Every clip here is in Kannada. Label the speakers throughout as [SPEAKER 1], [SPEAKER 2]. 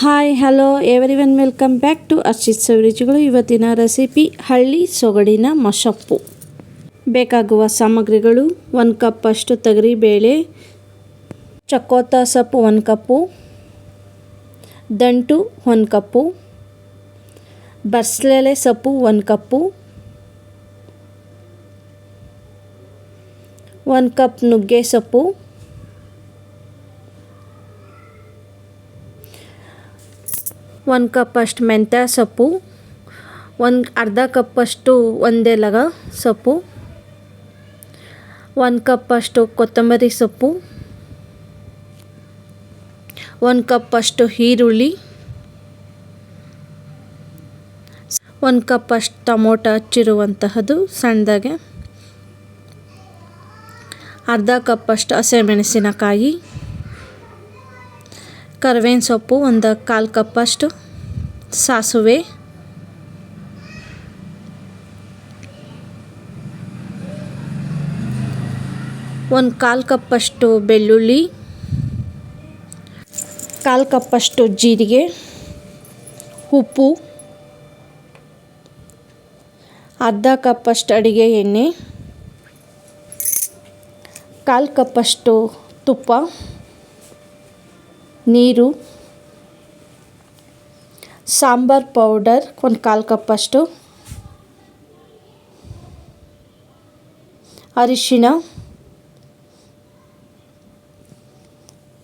[SPEAKER 1] Hi hello everyone welcome back to Archit ಸವಿರುಚಿಗಳು ಇವತ್ತಿನ ರೆಸಿಪಿ ಹಳ್ಳಿ ಸೊಗಡಿನ ಮಶಪ್ಪು. ಬೇಕಾಗುವ ಸಾಮಗ್ರಿಗಳು ಒಂದು ಕಪ್ ಅಷ್ಟು ತೊಗರಿಬೇಳೆ ಚಕೋತ ಸೊಪ್ಪು ಒಂದು ಕಪ್ಪು ದಂಟು ಒಂದು ಕಪ್ಪು ಬರ್ಸಲೆಲೆ ಸೊಪ್ಪು ಒಂದು ಕಪ್ಪು ಒಂದು ಕಪ್ ನುಗ್ಗೆ ಸೊಪ್ಪು ಒಂದು ಕಪ್ ಅಷ್ಟು ಮೆಂತ್ಯ ಸೊಪ್ಪು, ಒಂದು ಅರ್ಧ ಕಪ್ಪಷ್ಟು ಒಂದೇ ಲಗ ಸೊಪ್ಪು, ಒಂದು ಕಪ್ ಅಷ್ಟು ಕೊತ್ತಂಬರಿ ಸೊಪ್ಪು, ಒಂದು ಕಪ್ ಅಷ್ಟು ಈರುಳ್ಳಿ, ಒಂದು ಕಪ್ ಅಷ್ಟು ಟೊಮೊಟೊ ಹಚ್ಚಿರುವಂತಹದ್ದು ಸಣ್ಣದಾಗೆ, ಅರ್ಧ ಕಪ್ಪಷ್ಟು ಹಸಿಮೆಣಸಿನಕಾಯಿ ಕರಿಬೇವಿನ ಸೊಪ್ಪು, ಒಂದು ಕಾಲು ಕಪ್ಪಷ್ಟು ಸಾಸುವೆ. ಒಂದು ಕಾಲು ಕಪ್ಪಷ್ಟು ಬೆಳ್ಳುಳ್ಳಿ. ಕಾಲು ಕಪ್ಪಷ್ಟು ಜೀರಿಗೆ. ಉಪ್ಪು. ಅರ್ಧ ಕಪ್ಪಷ್ಟು ಅಡುಗೆ ಎಣ್ಣೆ. ಕಾಲು ಕಪ್ಪಷ್ಟು ತುಪ್ಪ. ನೀರು, ಸಾಂಬಾರ್ ಪೌಡರ್, ಒಂದು ಕಾಲು ಕಪ್ಪಷ್ಟು ಅರಿಶಿಣ.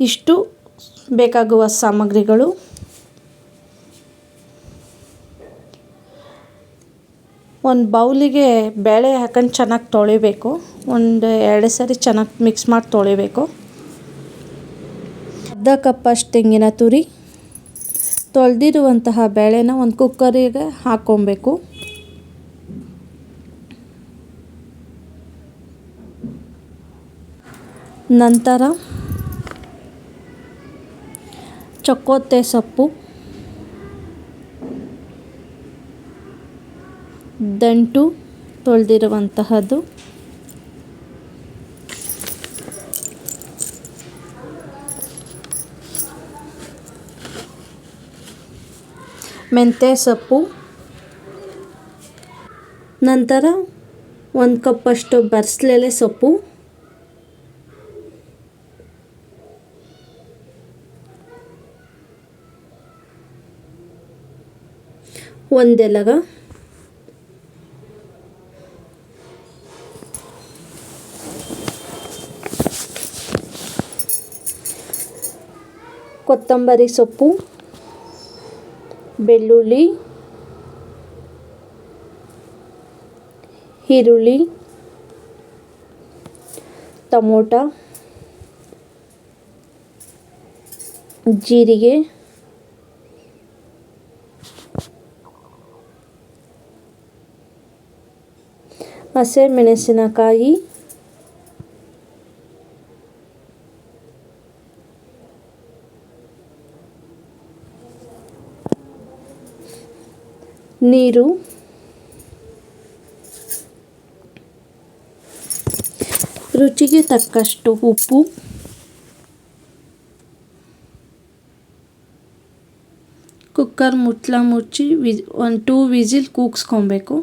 [SPEAKER 1] ಇಷ್ಟು ಬೇಕಾಗುವ ಸಾಮಗ್ರಿಗಳು. ಒಂದು ಬೌಲಿಗೆ ಬೇಳೆ ಹಾಕೊಂಡು ಚೆನ್ನಾಗಿ ತೊಳಿಬೇಕು. ಒಂದು ಎರಡು ಸರಿ ಚೆನ್ನಾಗಿ ಮಿಕ್ಸ್ ಮಾಡಿ ತೊಳಿಬೇಕು. ಅರ್ಧ ಕಪ್ಪಷ್ಟು ತೆಂಗಿನ ತುರಿ ತೊಳೆದಿರುವಂತಹ ಬೇಳೆನ ಒಂದು ಕುಕ್ಕರಿಗೆ ಹಾಕ್ಕೊಬೇಕು. ನಂತರ ಚಕ್ಕೋತೆ ಸೊಪ್ಪು ದಂಟು ತೊಳೆದಿರುವಂತಹದ್ದು. ಮೆಂತ್ಯ ಸೊಪ್ಪು. ನಂತರ ಒಂದು ಕಪ್ಪಷ್ಟು ಬರ್ಸ್ಲೆಲೆ ಸೊಪ್ಪು. ಒಂದೆಲಗ ಕೊತ್ತಂಬರಿ ಸೊಪ್ಪು. ಬೆಳ್ಳುಳ್ಳಿ ಈರುಳ್ಳಿ ಟೊಮೊಟೊ ಜೀರಿಗೆ ಹಸಿಮೆಣಸಿನಕಾಯಿ ನೀರು ರುಚಿಗೆ ತಕ್ಕಷ್ಟು ಉಪ್ಪು ಕುಕ್ಕರ್ ಮುಚ್ಚಳ ಮುಚ್ಚಿ ವಿಜ್ ಒಂದು ಟೂ ವಿಸಿಲ್ ಕೂಗಿಸ್ಕೊಬೇಕು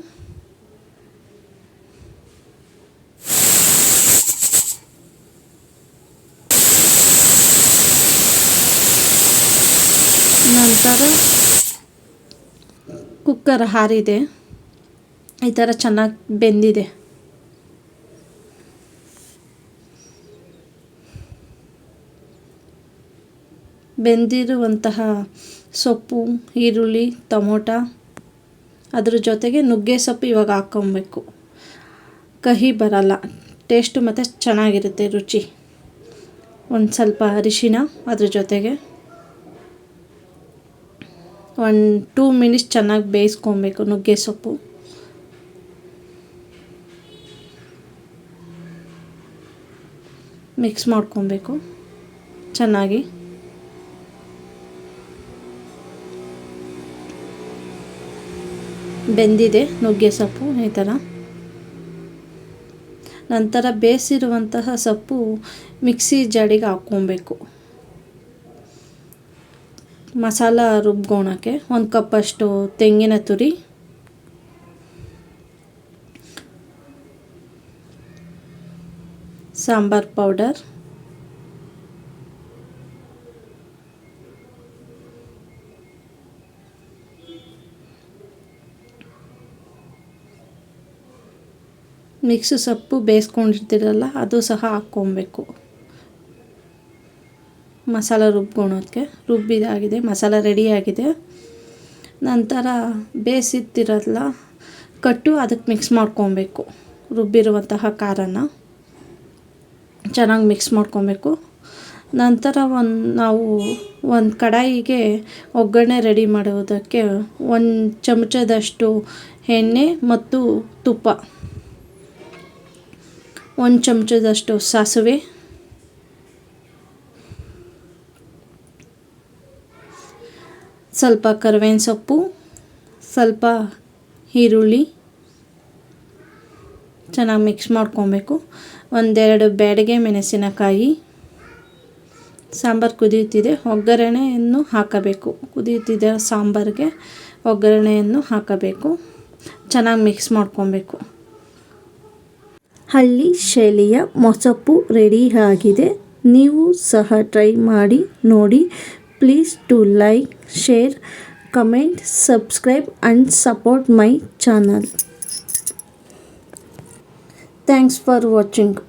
[SPEAKER 1] ನಂತರ ಕುಕ್ಕರ್ ಹಾರಿದೆ. ಈ ಥರ ಚೆನ್ನಾಗಿ ಬೆಂದಿದೆ. ಬೆಂದಿರುವಂತಹ ಸೊಪ್ಪು, ಈರುಳ್ಳಿ, ಟೊಮೊಟ, ಅದ್ರ ಜೊತೆಗೆ ನುಗ್ಗೆ ಸೊಪ್ಪು ಇವಾಗ ಹಾಕ್ಕೊಬೇಕು. ಕಹಿ ಬರಲ್ಲ. ಟೇಸ್ಟು ಮತ್ತು ಚೆನ್ನಾಗಿರುತ್ತೆ, ರುಚಿ. ಒಂದು ಸ್ವಲ್ಪ ಅರಿಶಿನ ಅದ್ರ ಜೊತೆಗೆ. ಒಂದು ಟೂ ಮಿನಿಟ್ಸ್ ಚೆನ್ನಾಗಿ ಬೇಯಿಸ್ಕೊಬೇಕು, ನುಗ್ಗೆ ಸೊಪ್ಪು. ಮಿಕ್ಸ್ ಮಾಡ್ಕೊಬೇಕು, ಚೆನ್ನಾಗಿ. ಬೆಂದಿದೆ ನುಗ್ಗೆ ಸೊಪ್ಪು, ಈ ಥರ ನಂತರ ಬೇಯಿಸಿರುವಂತಹ ಸೊಪ್ಪು ಮಿಕ್ಸಿ ಜಾಡಿಗೆ ಹಾಕ್ಕೊಬೇಕು. ಮಸಾಲ ರುಬ್ಕೊಳಕ್ಕೆ ಒಂದು ಕಪ್ಪಷ್ಟು ತೆಂಗಿನ ತುರಿ. ಸಾಂಬಾರ್ ಪೌಡರ್. ಮಿಕ್ಸು ಸೊಪ್ಪು ಬೇಯಿಸ್ಕೊಂಡಿರ್ತೀರಲ್ಲ ಅದು ಸಹ ಹಾಕ್ಕೊಬೇಕು. ಮಸಾಲ ರುಬ್ಕೊಳೋದಕ್ಕೆ ರುಬ್ಬಿದಾಗಿದೆ, ಮಸಾಲ ರೆಡಿಯಾಗಿದೆ. ನಂತರ ಬೇಯಿಸಿರ್ತಿರಲ್ಲ ಕಟ್ಟು ಅದಕ್ಕೆ ಮಿಕ್ಸ್ ಮಾಡ್ಕೊಬೇಕು. ರುಬ್ಬಿರುವಂತಹ ಖಾರನ ಚೆನ್ನಾಗಿ ಮಿಕ್ಸ್ ಮಾಡ್ಕೊಬೇಕು. ನಂತರ ಒಂದು, ನಾವು ಒಂದು ಕಡಾಯಿಗೆ ಒಗ್ಗರಣೆ ರೆಡಿ ಮಾಡುವುದಕ್ಕೆ ಒಂದು ಚಮಚದಷ್ಟು ಎಣ್ಣೆ ಮತ್ತು ತುಪ್ಪ. ಒಂದು ಚಮಚದಷ್ಟು ಸಾಸಿವೆ. ಸ್ವಲ್ಪ ಕರ್ಬೇವಿನ ಸೊಪ್ಪು, ಸ್ವಲ್ಪ ಈರುಳ್ಳಿ ಚೆನ್ನಾಗಿ ಮಿಕ್ಸ್ ಮಾಡ್ಕೊಬೇಕು. ಒಂದೆರಡು ಬ್ಯಾಡಿಗೆ ಮೆಣಸಿನಕಾಯಿ. ಸಾಂಬಾರು ಕುದಿಯುತ್ತಿದೆ, ಒಗ್ಗರಣೆಯನ್ನು ಹಾಕಬೇಕು. ಕುದಿಯುತ್ತಿದೆ ಸಾಂಬಾರಿಗೆ ಒಗ್ಗರಣೆಯನ್ನು ಹಾಕಬೇಕು. ಚೆನ್ನಾಗಿ ಮಿಕ್ಸ್ ಮಾಡ್ಕೊಬೇಕು. ಹಳ್ಳಿ ಶೈಲಿಯ ಮೊಸಪ್ಪು ರೆಡಿ ಆಗಿದೆ. ನೀವು ಸಹ ಟ್ರೈ ಮಾಡಿ ನೋಡಿ. Please do like, share, comment, subscribe and support my channel. Thanks for watching.